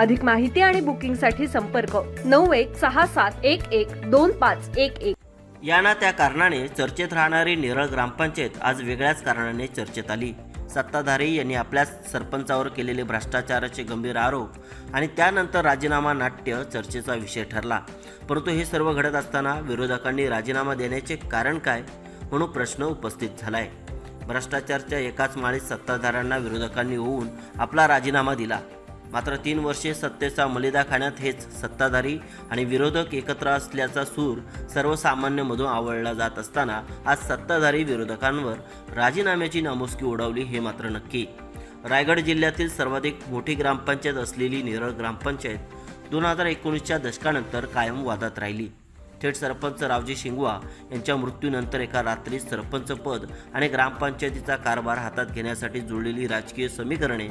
अधिक माहिती आणि बुकिंगसाठी संपर्क नऊ एक सहा सात एक एक दोन पाच एक एक. याना त्या कारणाने चर्चेत राहणारी नेरळ ग्रामपंचायत आज वेगळ्याच कारणाने चर्चेत आली. सत्ताधारी यांनी आपल्या सरपंचावर केलेले भ्रष्टाचाराचे गंभीर आरोप आणि त्यानंतर राजीनामा नाट्य चर्चेचा विषय ठरला. परंतु हे सर्व घडत असताना विरोधकांनी राजीनामा देण्याचे कारण काय म्हणून प्रश्न उपस्थित झालाय. भ्रष्टाचारच्या एकाच माळीत सत्ताधाऱ्यांना विरोधकांनी होऊन आपला राजीनामा दिला. मात्र तीन वर्षे सत्तेचा मलिदा खाण्यात हेच सत्ताधारी आणि विरोधक एकत्र असल्याचा सूर सर्वसामान्यमधून आवळला जात असताना आज सत्ताधारी विरोधकांवर राजीनाम्याची नामुसकी उडवली हे मात्र नक्की. रायगड जिल्ह्यातील सर्वाधिक मोठी ग्रामपंचायत असलेली नेरळ ग्रामपंचायत दोन हजार एकोणीसच्या दशकानंतर कायम वादात राहिली. थेट सरपंच रावजी शिंगवा यांच्या मृत्यूनंतर एका रात्रीत सरपंच पद आणि ग्रामपंचायतीचा कारभार हातात घेण्यासाठी जुळलेली राजकीय समीकरणे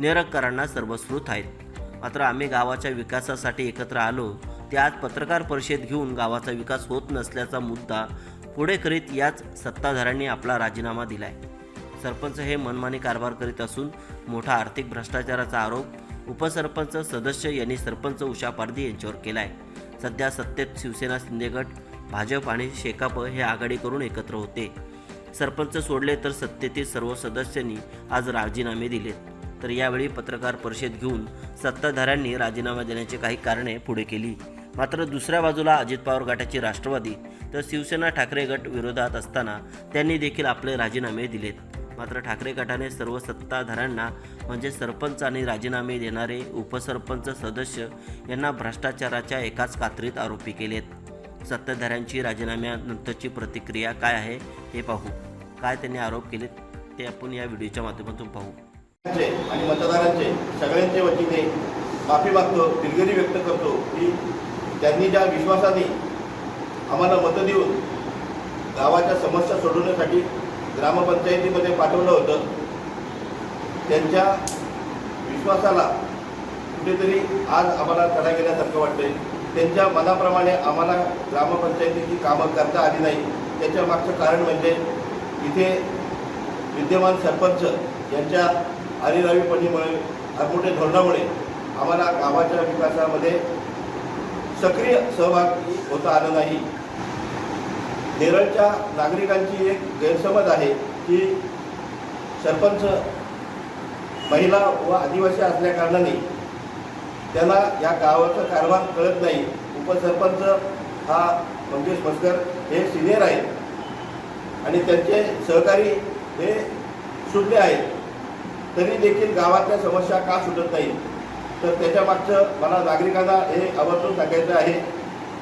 निरकरांना सर्वस्कृत आहेत. मात्र आम्ही गावाच्या विकासासाठी एकत्र आलो ते आज पत्रकार परिषद घेऊन गावाचा विकास होत नसल्याचा मुद्दा पुढे करीत याच सत्ताधाऱ्यांनी आपला राजीनामा दिलाय. सरपंच हे मनमानी कारभार करीत असून मोठा आर्थिक भ्रष्टाचाराचा आरोप उपसरपंच सदस्य यांनी सरपंच उषा पारधी यांच्यावर केलाय. सध्या सत्तेत शिवसेना शिंदेगट भाजप आणि शेकाप हे आघाडी करून एकत्र होते. सरपंच सोडले तर सत्तेतील सर्व सदस्यांनी आज राजीनामे दिलेत. तर यावेळी पत्रकार परिषद घेऊन सत्ताधाऱ्यांनी राजीनामा देण्याची काही कारणे पुढे केली. मात्र दुसऱ्या बाजूला अजित पवार गटाची राष्ट्रवादी तर शिवसेना ठाकरे गट विरोधात असताना त्यांनी देखील आपले राजीनामे दिलेत. मात्र ठाकरे गटाने सर्व सत्ताधाऱ्यांना म्हणजे सरपंच आणि राजीनामे देणारे उपसरपंच सदस्य यांना भ्रष्टाचाराच्या एकाच कात्रीत आरोपी केलेत. सत्ताधाऱ्यांची राजीनाम्यानंतरची प्रतिक्रिया काय आहे हे पाहू. काय त्यांनी आरोप केलेत ते आपण या व्हिडिओच्या माध्यमातून पाहू. आणि मतदारांचे सगळ्यांच्या वतीने माफी मागतो दिलगिरी व्यक्त करतो की त्यांनी ज्या विश्वासाने आम्हाला मतं देऊन गावाच्या समस्या सोडवण्यासाठी ग्रामपंचायतीमध्ये पाठवलं होतं त्यांच्या विश्वासाला कुठेतरी आज आम्हाला तडा गेल्यासारखं वाटतंय. त्यांच्या मनाप्रमाणे आम्हाला ग्रामपंचायतीची कामं करता आली नाही. त्याच्या मागचं कारण म्हणजे इथे विद्यमान सरपंच यांच्या आरिरावीपणीमुळे मोठे धोरणामुळे आम्हाला गावाच्या विकासामध्ये सक्रिय सहभागी होता आला नाही. नेरळच्या नागरिकांची एक गैरसमज आहे की सरपंच महिला व आदिवासी असल्याकारणाने त्यांना या गावाचा कारभार कळत नाही. उपसरपंच हा मंगेश मस्कर हे सिनियर आहेत. आणि त्यांचे सहकारी हे सुटले आहेत. तरी देखील गावातल्या समस्या का सुटत नाही? तर त्याच्या मागचं मला नागरिकांना हे आवर्जून सांगायचं आहे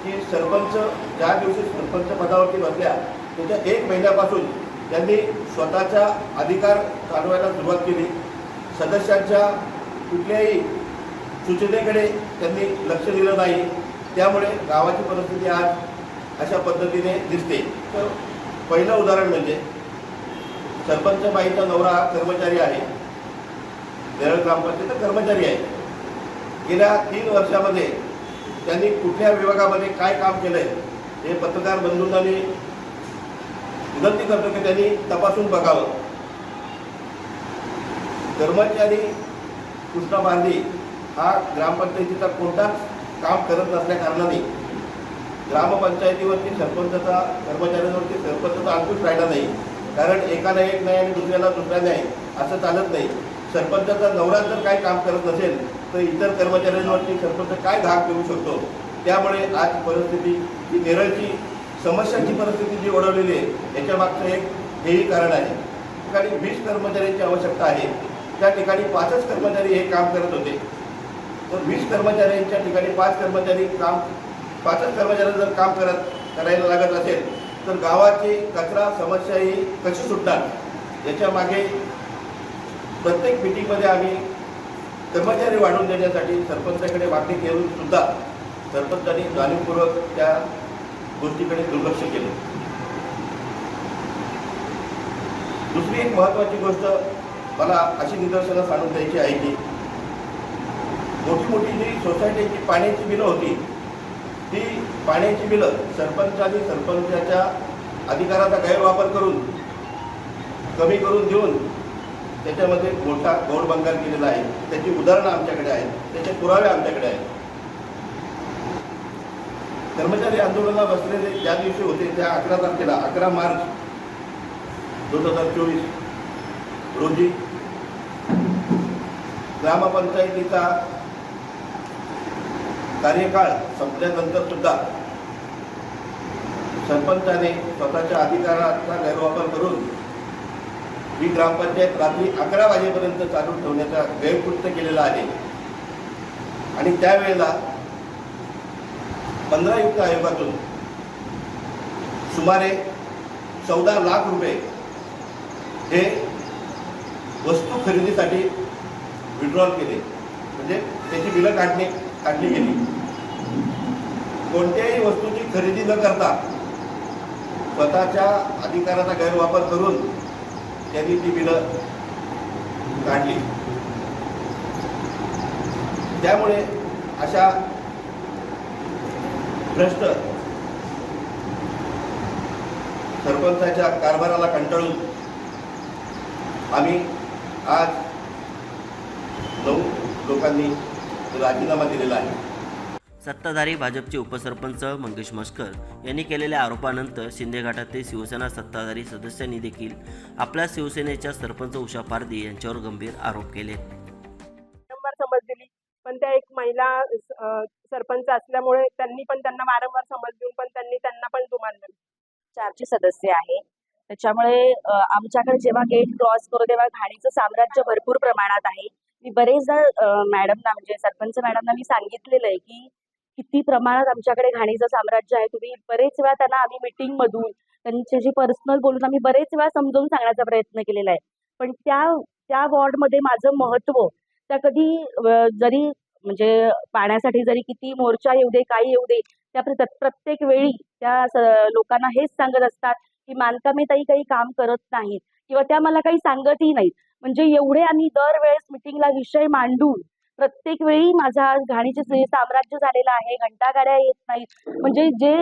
की सरपंच ज्या दिवशी सरपंच पदावरती बसल्या त्याच्या एक महिन्यापासून त्यांनी स्वतःचा अधिकार चालवायला सुरुवात केली. सदस्यांच्या कुठल्याही सूचनेकडे त्यांनी लक्ष दिलं नाही. त्यामुळे गावाची परिस्थिती आज अशा पद्धतीने दिसते. तर पहिलं उदाहरण म्हणजे सरपंच बाईचा नवरा कर्मचारी आहे. नेरळ ग्रामपंचायत कर्मचारी आहे गेल्या तीन वर्षामध्ये त्यांनी कुठल्या विभागामध्ये काय काम केलंय हे पत्रकार बंधूंना मी विनंती करतो की त्यांनी तपासून बघावं. कर्मचारी कृष्णा बांधी हा ग्रामपंचायतीचा कोणताच काम करत नसल्याकारणाने ग्रामपंचायतीवरती सरपंचाचा कर्मचाऱ्यांवरती सरपंचाचा अंकुश राहिला नाही. कारण एकाला एक नाही आणि दुसऱ्याला दुसरा नाही असं चालत नाही. सरपंचाचा नवरा जर काय काम करत नसेल तर इतर कर्मचाऱ्यांवरती सरपंच काय धाक देऊ शकतो? त्यामुळे आज परिस्थिती ही केरळची समस्यांची परिस्थिती जी ओढवलेली आहे याच्यामागचं एक हेही कारण आहे. ठिकाणी वीस कर्मचाऱ्यांची आवश्यकता आहे. त्या ठिकाणी पाचच कर्मचारी हे काम करत होते. तर वीस कर्मचाऱ्यांच्या ठिकाणी पाच कर्मचारी काम पाचच कर्मचाऱ्यांना जर काम करत करायला लागत असेल तर गावाची कचरा समस्या ही कशी सुटणार? याच्या मागे प्रत्येक मिटिंगमध्ये आम्ही कर्मचारी वाढवून देण्यासाठी सरपंचाकडे मागणी करून सुद्धा सरपंचांनी जाणीवपूर्वक त्या गोष्टीकडे दुर्लक्ष केले. दुसरी एक महत्त्वाची गोष्ट मला अशी निदर्शनं सांगून द्यायची आहे की मोठी मोठी जी सोसायटीची पाण्याची बिलं होती ती पाण्याची बिलं सरपंचाने सरपंचाच्या अधिकाराचा गैरवापर करून कमी करून देऊन त्याच्यामध्ये मोठा गौड बंगाल केलेला आहे. त्याची उदाहरणं आमच्याकडे आहेत. त्याचे पुरावे आमच्याकडे आहेत. कर्मचारी आंदोलनाला बसलेले ज्या दिवशी होते त्या अकरा तारखेला अकरा मार्च दोन हजार चोवीस रोजी ग्रामपंचायतीचा कार्यकाळ संपल्यानंतर सुद्धा सरपंचाने स्वतःच्या अधिकाराचा गैरवापर करून ही ग्रामपंचायत रात्री अकरा वाजेपर्यंत चालू ठेवण्याचा गैरकृत्य केलेला आहे. आणि त्यावेळेला पंधरा युक्त आयोगातून सुमारे चौदा लाख रुपये हे वस्तू खरेदीसाठी विड्रॉल केले. म्हणजे त्याची बिलं काढणे काढली गेली. कोणत्याही वस्तूची खरेदी न करता स्वतःच्या अधिकाराचा गैरवापर करून त्यांनी ती बिलं काढली. त्यामुळे अशा भ्रष्ट सरपंचाच्या कारभाराला कंटाळून आम्ही आज नऊ लोकांनी राजीनामा दिलेला आहे. सत्ताधारी भाजपचे उपसरपंच मंगेश मस्कर यांनी केलेल्या आरोपानंतर शिंदे गटातील शिवसेना सत्ताधारी सदस्यांनी देखील आपल्या शिवसेनेच्या सरपंच उषा पारदी यांच्यावर गंभीर आरोप केले. समज दिली. पण त्या एक महिला सरपंच असल्यामुळे त्यांनी पण त्यांना वारंवार समज देऊन पण त्यांनी त्यांना पण जुमानलं चारचे सदस्य आहे. त्याच्यामुळे आमच्याकडे जेव्हा गेट क्रॉस करू तेव्हा घाणीचं साम्राज्य भरपूर प्रमाणात आहे. मी बरेचदा मॅडमना म्हणजे सरपंच मॅडमना मी सांगितलेलं आहे की किती प्रमाणात आमच्याकडे घाणीचं साम्राज्य आहे. तुम्ही बरेच वेळा त्यांना आम्ही मीटिंग मधून त्यांच्याशी पर्सनल बोलून आम्ही बरेच वेळा समजावून सांगण्याचा प्रयत्न केलेला आहे. पण त्या त्या वॉर्डमध्ये माझं महत्त्व त्या कधी जरी म्हणजे पाण्यासाठी जरी किती मोर्चा येऊ दे काही येऊ दे त्या प्रत्येक वेळी त्या स- लोकांना हेच सांगत असतात की मानकामे ताई काही काम करत नाहीत किंवा त्या मला काही सांगतही नाहीत. म्हणजे एवढे आम्ही दरवेळेस मिटिंगला विषय मांडून प्रत्येक वेळी माझा घाणीचे जे साम्राज्य झालेलं आहे घंटागाड्या येत नाहीत. म्हणजे जे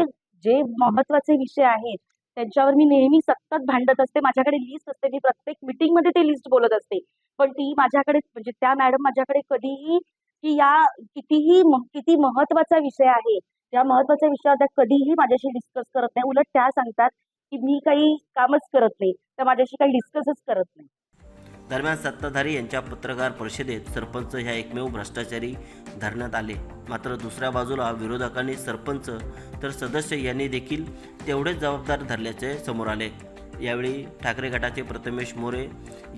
जे महत्त्वाचे विषय आहेत त्यांच्यावर मी नेहमी सतत भांडत असते. माझ्याकडे लिस्ट असते. मी प्रत्येक मिटिंगमध्ये ते लिस्ट बोलत असते. पण ती माझ्याकडे म्हणजे त्या मॅडम माझ्याकडे कधीही की या कितीही किती महत्त्वाचा विषय आहे या महत्त्वाच्या विषयावर त्या कधीही माझ्याशी डिस्कस करत नाही. उलट त्या सांगतात की मी काही कामच करत नाही. त्या माझ्याशी काही डिस्कसच करत नाही. दरम्यान सत्ताधारी यांच्या पत्रकार परिषदेत सरपंच ह्या एकमेव भ्रष्टाचारी धरण्यात आले. मात्र दुसऱ्या बाजूला विरोधकांनी सरपंच तर सदस्य यांनी देखील तेवढेच जबाबदार धरल्याचे समोर आले. यावेळी ठाकरे गटाचे प्रथमेश मोरे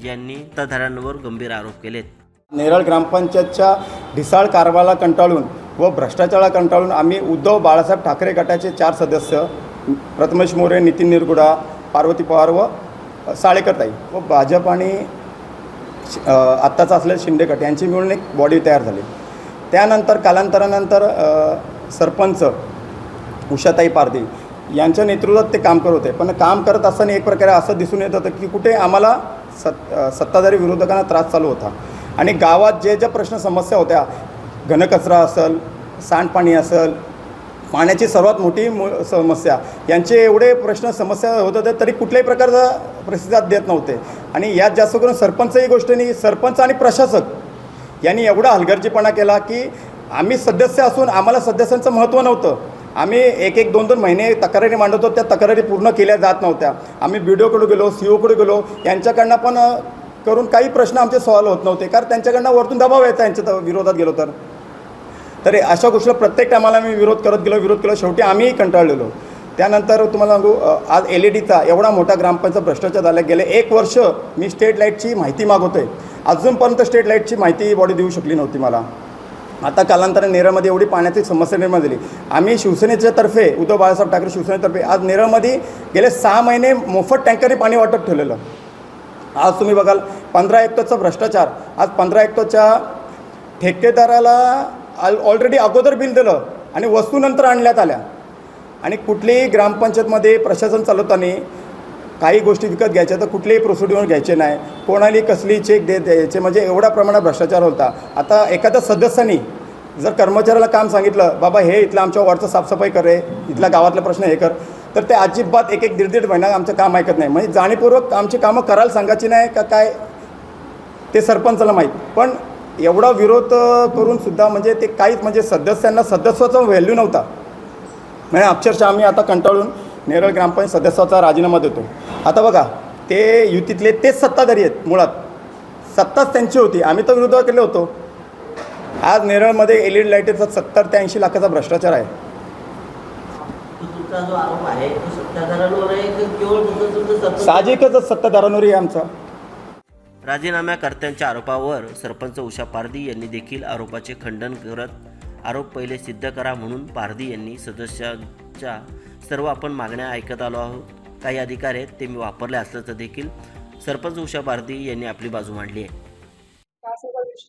यांनी सत्ताधाऱ्यांवर गंभीर आरोप केलेत. नेरळ ग्रामपंचायतच्या ढिसाळ कारवाला कंटाळून व भ्रष्टाचाराला कंटाळून आम्ही उद्धव बाळासाहेब ठाकरे गटाचे चार सदस्य प्रथमेश मोरे नितीन निरगुडा पार्वती पवार व साळेकर ताई व भाजप आणि आत्ताच असलेले शिंदे गट यांची मिळून एक बॉडी तयार झाली. त्यानंतर कालांतरानंतर सरपंच उषाताई पारदी यांच्या नेतृत्वात ते काम करत होते. पण काम करत असताना एक प्रकारे असं दिसून येत होतं की कुठे आम्हाला सत् सत्ताधारी विरोधकांना त्रास चालू होता. आणि गावात जे ज्या प्रश्न समस्या होत्या घनकचरा असेल सांडपाणी असेल पाण्याची सर्वात मोठी समस्या. यांचे एवढे प्रश्न समस्या होत होते तरी कुठल्याही प्रकारचा प्रतिसाद देत नव्हते. आणि यात जास्त करून सरपंच ही गोष्ट नाही सरपंच आणि प्रशासक यांनी एवढा हलगर्जीपणा केला की आम्ही सदस्य असून आम्हाला सदस्यांचं महत्त्व नव्हतं. आम्ही एक एक दोन दोन महिने तक्रारी मांडतो त्या तक्रारी पूर्ण केल्या जात नव्हत्या. आम्ही बी डीओकडे गेलो सी ओकडे गेलो यांच्याकडनं पण करून काही प्रश्न आमचे सॉल्व्ह होत नव्हते. कारण त्यांच्याकडनं वरतून दबाव यायचा यांच्या विरोधात गेलो तर. तर अशा गोष्टीला प्रत्येक टायमाला मी विरोध करत गेलो विरोध केला. शेवटी आम्हीही कंटाळलेलो. त्यानंतर तुम्हाला सांगू आज एल ई डीचा एवढा मोठा ग्रामपंचायत भ्रष्टाचार झाला. गेले एक वर्ष मी स्टेट लाईटची माहिती मागवतोय. अजूनपर्यंत स्टेट लाईटची माहिती बॉडी देऊ शकली नव्हती मला. आता कालांतराने नेरळमध्ये एवढी पाण्याची समस्या निर्माण झाली. आम्ही शिवसेनेच्या तर्फे उद्धव बाळासाहेब ठाकरे शिवसेनेतर्फे आज नेरळमध्ये गेले सहा महिने मोफत टँकरने पाणी वाटप ठेवलेलं. आज तुम्ही बघाल पंधरा हेक्टरचा भ्रष्टाचार. आज पंधरा हेक्टरच्या ठेकेदाराला ऑलरेडी अगोदर बिल दिलं आणि वस्तू नंतर आणण्यात आल्या. आणि कुठलीही ग्रामपंचायतमध्ये प्रशासन चालवताना काही गोष्टी विकत घ्यायच्या तर कुठलेही प्रोसिड्युअर घ्यायचे नाही. कोणाली कसली चेक दे द्यायचे म्हणजे एवढ्या प्रमाणात भ्रष्टाचार होता. आता एखाद्या सदस्यानी जर कर्मचाऱ्याला काम सांगितलं बाबा हे इथलं आमच्या वॉर्डचं साफसफाई कर रे इथल्या गावातला प्रश्न हे कर. तर ते अजिबात एक एक दीड दीड महिना आमचं काम ऐकत नाही. म्हणजे जाणीवपूर्वक आमची कामं करायला सांगायची नाही का काय ते सरपंचाला माहीत. पण एवढा विरोध करून सुद्धा म्हणजे ते काहीच म्हणजे सदस्यांना सदस्याचा व्हॅल्यू नव्हता. म्हणजे अक्षरशः आम्ही आता कंटाळून नेरळ ग्रामपंचायत सदस्याचा राजीनामा देतो. आता बघा ते युतीतले तेच सत्ताधारी आहेत मुळात. सत्ताच त्यांची होती आम्ही तर विरोध केले होतो. आज नेरळमध्ये एल ई डी लाईटीचा सत्तर ते ऐंशी लाखाचा भ्रष्टाचार आहे. साहजिकच सत्ताधारांवरही आहे आमचा. राजीनाम्याकर्त्यांच्या आरोपावर सरपंच उषा पारधी यांनी देखील आरोपाचे खंडन करत आरोप पहिले सिद्ध करा म्हणून पारधी यांनी सदस्यांच्या सर्व आपण मागण्या ऐकत आलो आहोत. काही अधिकार आहेत ते मी वापरले असल्याचं देखील सरपंच उषा पारधी यांनी आपली बाजू मांडली आहे.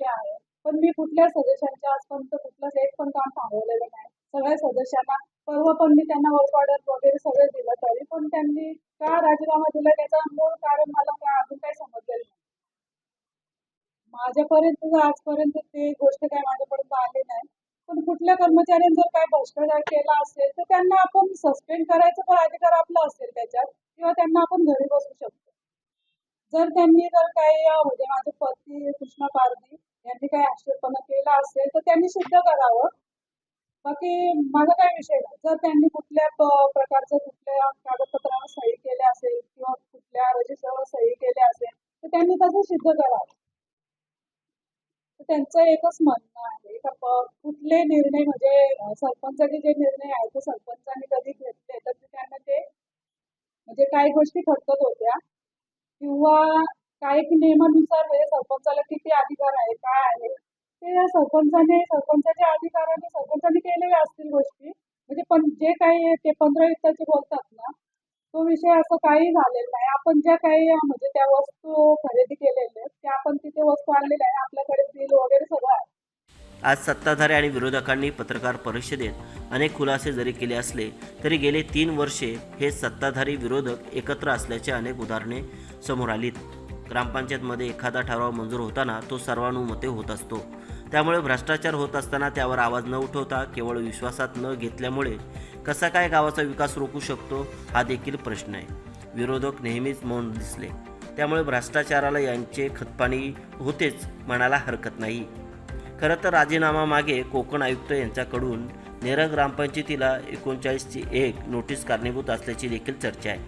आहे. पण मी कुठल्या सदस्यांच्या आजपर्यंत कुठलंच एक पण काम थांबवलेलं नाही. सगळ्या सदस्यांना परवा पण मी त्यांना वर्क ऑर्डर वगैरे सगळं दिलं तरी पण त्यांनी का राजीनामा दिला? त्याचं मूळ कारण मला काय अजून काही समजलेलं नाही. माझ्यापर्यंत आजपर्यंत ते गोष्ट काय माझ्यापर्यंत आली नाही. पण कुठल्या कर्मचाऱ्यांनी जर काय भ्रष्टाचार केला असेल तर त्यांना आपण सस्पेंड करायचं पण अधिकार आपला असेल त्याच्यात किंवा त्यांना आपण घरी बसू शकतो. जर त्यांनी जर काही म्हणजे माझे पती कृष्णा पारधी यांनी काही आक्षेपणा केला असेल तर त्यांनी सिद्ध करावं. बाकी माझा काय विषय नाही. जर त्यांनी कुठल्या प्रकारचं कुठल्या कागदपत्रावर सही केल्या असेल किंवा कुठल्या रजिस्टरवर सही केल्या असेल तर त्यांनी तसं सिद्ध करावं. त्यांचं एकच म्हणणं आहे का कुठले निर्णय म्हणजे सरपंचाचे जे निर्णय आहेत ते सरपंचाने कधी घेतले तर त्यांना ते म्हणजे काही गोष्टी खटकत होत्या. किंवा काही नियमानुसार म्हणजे सरपंचाला किती अधिकार आहे काय आहे ते या सरपंचाने सरपंचाच्या अधिकाराने सरपंचाने केलेल्या असतील गोष्टी. म्हणजे पण जे काही ते पंधरा युक्ताचे बोलतात ना. तो विषय असं काही झालेला नाही. आपण ज्या काही म्हणजे त्या वस्तू खरेदी केलेल्या आहेत त्या आपण तिथे वस्तू आणलेल्या आहे आपल्याकडे बिल वगैरे सगळं आहे. आज सत्ताधारी आणि विरोधकांनी पत्रकार परिषदेत अनेक खुलासे जरी केले असले तरी गेले तीन वर्षे हे सत्ताधारी विरोधक एकत्र असल्याचे अनेक उदाहरणे समोर आलीत. ग्रामपंचायतमध्ये एखादा ठराव मंजूर होताना तो सर्वानुमते होत असतो. त्यामुळे भ्रष्टाचार होत असताना त्यावर आवाज न उठवता केवळ विश्वासात न घेतल्यामुळे कसा काय गावाचा विकास रोखू शकतो हा देखील प्रश्न आहे. विरोधक नेहमीच मौन दिसले. त्यामुळे भ्रष्टाचाराला यांचे खतपाणी होतेच म्हणायला हरकत नाही. खरं तर राजीनामा मागे कोकण आयुक्त यांच्याकडून नेरळ ग्रामपंचायतीला एकोणचाळीसची एक नोटीस कारणीभूत असल्याची देखील चर्चा आहे.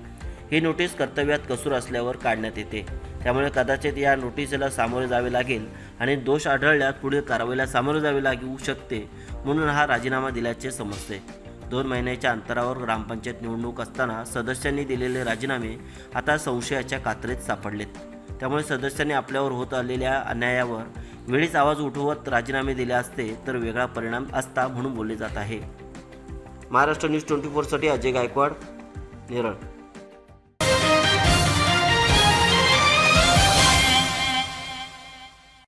ही नोटीस कर्तव्यात कसूर असल्यावर काढण्यात येते. त्यामुळे कदाचित या नोटीसला सामोरे जावे लागेल आणि दोष आढळल्यास पुढील कारवाईला सामोरे जावे लागू शकते म्हणून हा राजीनामा दिल्याचे समजते. दोन महिन्याच्या अंतरावर ग्रामपंचायत निवडणूक असताना सदस्यांनी दिलेले राजीनामे आता संशयाच्या कात्रेत सापडलेत. त्यामुळे सदस्यांनी आपल्यावर होत आलेल्या अन्यायावर वेळीच आवाज उठवत राजीनामे दिले असते तर वेगळा परिणाम असता म्हणून बोलले जात आहे. महाराष्ट्र न्यूज ट्वेंटी फोरसाठी अजय गायकवाड नेरळ.